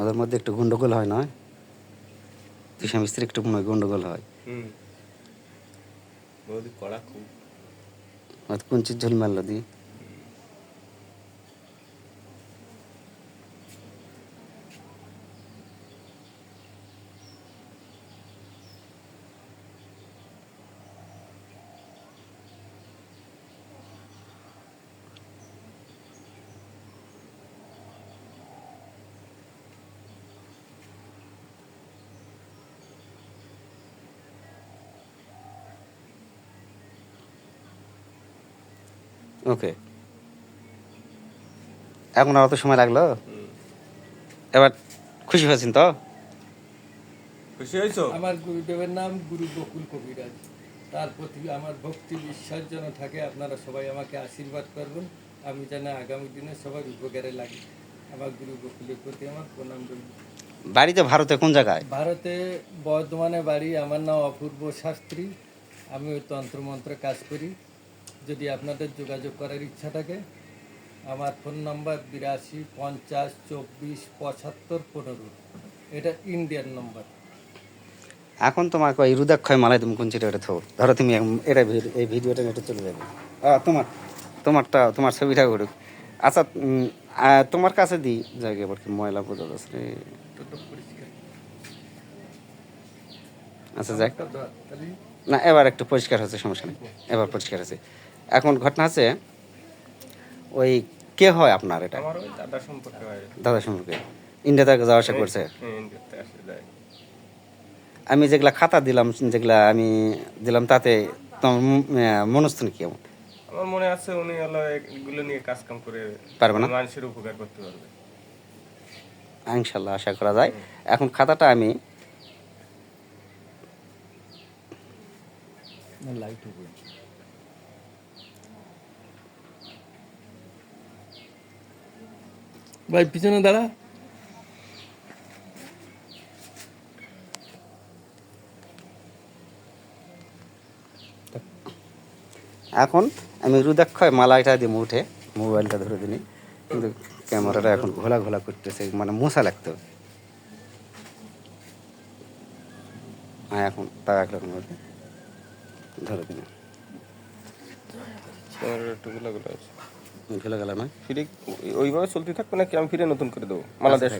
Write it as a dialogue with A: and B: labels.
A: ওদের মধ্যে একটু গন্ডগোল হয় না তুই স্বামী স্ত্রী একটু মনে হয় গন্ডগোল হয়। কোন চিজ ঝোল মারলো দি। ওকে এখন অত সময় লাগল? এবার খুশি হয়েছেন তো?
B: খুশি হয়েছো?
C: আমার গুরুদেবের নাম গুরু বকুল কবিরাজ। তার প্রতি আমার ভক্তি বিশ্বাস যেন থাকে আপনারা সবাই আমাকে আশীর্বাদ করবেন। আমি যেন আগামী দিনে সবার উপকারে লাগি। আমার গুরু বকুলের প্রতি আমার প্রণাম রইল।
A: বাড়িতে ভারতে কোন জায়গায়?
C: ভারতে বর্ধমানে বাড়ি। আমার নাম অপূর্ব শাস্ত্রী। আমি ওই তন্ত্রমন্ত্রে কাজ করি। যদি আপনাদের যোগাযোগ করার ইচ্ছা থাকে আমার ফোন নাম্বার বিরাশি পঞ্চাশ চব্বিশ পঁচাত্তর পনেরো। এটা ইন্ডিয়ান নম্বর।
A: এখন তোমাকে ওই রুদাক্ষয় মালাই তুমি কোন এটা থো? ধরো তুমি এটা এই ভিডিওটা এটা চলে যাবে। তোমার তোমারটা তোমার ছবিটা করুক। আচ্ছা তোমার কাছে দিই জায়গা এবার কি ময়লা বোঝা যাচ্ছে রে?
C: পরিষ্কার।
A: আচ্ছা যাক। না এবার একটু পরিষ্কার হচ্ছে সমস্যা নেই। এবার পরিষ্কার আছে এখন ঘটনা আছে। ওই কে হয় আপনার এটা?
B: ওই দাদা সম্পর্কে হয়।
A: দাদা সম্পর্কে। ইন্ডিয়াতে যাওয়া আসা করছে?
B: হ্যাঁ,
A: আমি যেগুলা খাতা দিলাম যেগুলা আমি দিলাম তাতে তোমার ম- আহ, মনস্থ কি কেমন
B: আমার মনে আছে উনি হলো এগুলো নিয়ে কাজ কাম করে
A: পারবে না?
B: মানুষের উপকার করতে পারবে।
A: ইনশাল্লাহ আশা করা যায়। এখন খাতাটা আমি
C: লাইট ভাই পিছনে দাঁড়া।
A: এখন আমি রুদাক্ষয় মালাইটা দিয়ে উঠে মোবাইলটা ধরে দিনি। কিন্তু ক্যামেরাটা এখন ঘোলা ঘোলা করতেছে মানে মশা লাগতো হ্যাঁ এখন তা একরকম ধরে
B: দিনগুলো গুলো আছে।
A: গেল নয়।
B: ফিরে ওইভাবে চলতে থাকবে নাকি আমি ফিরে নতুন করে দেবো? মালা দেশ